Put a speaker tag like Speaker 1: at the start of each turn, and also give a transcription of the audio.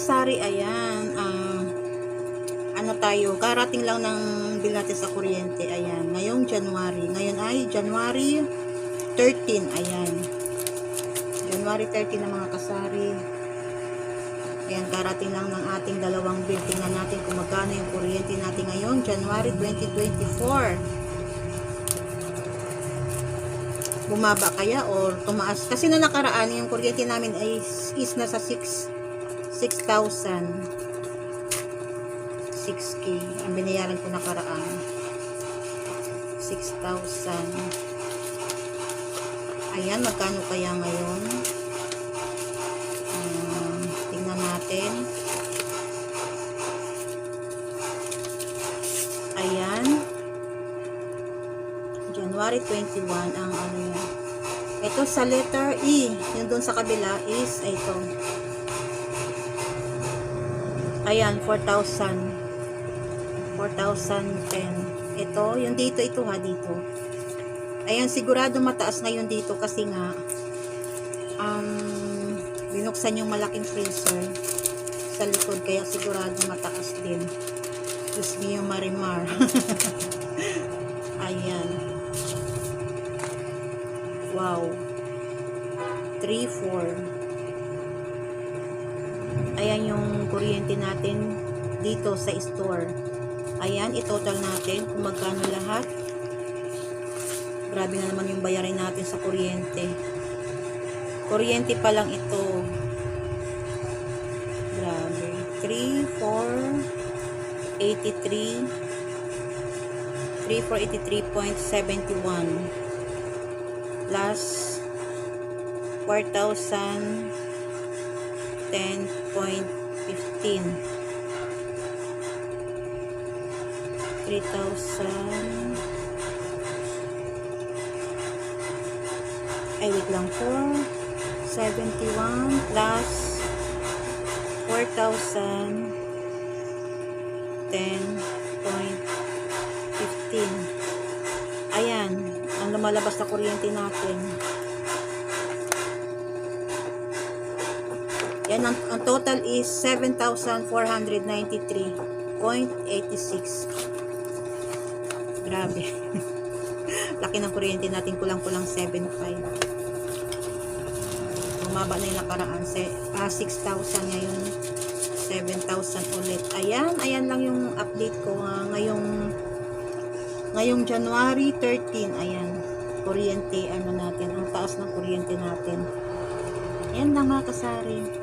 Speaker 1: kasari, ayan. ah, ano tayo, karating lang ng bill natin sa kuryente. Ayan, ngayong January. Ngayon ay January 13. Ayan. January 13 na mga kasari. Ayan, karating lang ng ating dalawang bill. Tingnan natin kung magkano yung kuryente natin ngayon, January 2024. Bumaba kaya or tumaas? Kasi na nakaraan, yung kuryente namin ay is nasa 6 6,000. 6K. Ang binayaran ko nakaraan. 6,000. Ayan, magkano kaya ngayon? Um, tingnan natin. Ayan. January 21 ang ano yan. Ito sa letter E, yung doon sa kabila is ito. Ayan, 4,000. 4,010. Ito, yung dito, ito ha, dito. Ayan, sigurado mataas ngayon dito kasi nga, um, binuksan yung malaking freezer sa likod, kaya sigurado mataas din. Diyos me yung marimar. Ayan. Wow. 3, 4. Ayan yung kuryente natin dito sa store. Ayan, itotal natin kung magkano lahat. Grabe na naman yung bayarin natin sa kuryente. Kuryente pa lang ito. Grabe. 3, 4, 83. 3, 4, 83.71. Plus 4,000 10.15 3,000 ay wait lang 4 71 plus 4,000 10.15 ayan ang lumalabas na kuryente natin Yan, ang, ang total is 7,493.86. Grabe. Laki ng kuryente natin, kulang-kulang 7,500. Bumaba na yung nakaraan. Se, ah, 6,000 ngayon. 7,000 ulit. Ayan, ayan lang yung update ko. ah, ngayong, ngayong January 13, ayan. Kuryente, ano natin, ang taas ng kuryente natin. Ayan lang mga kasari.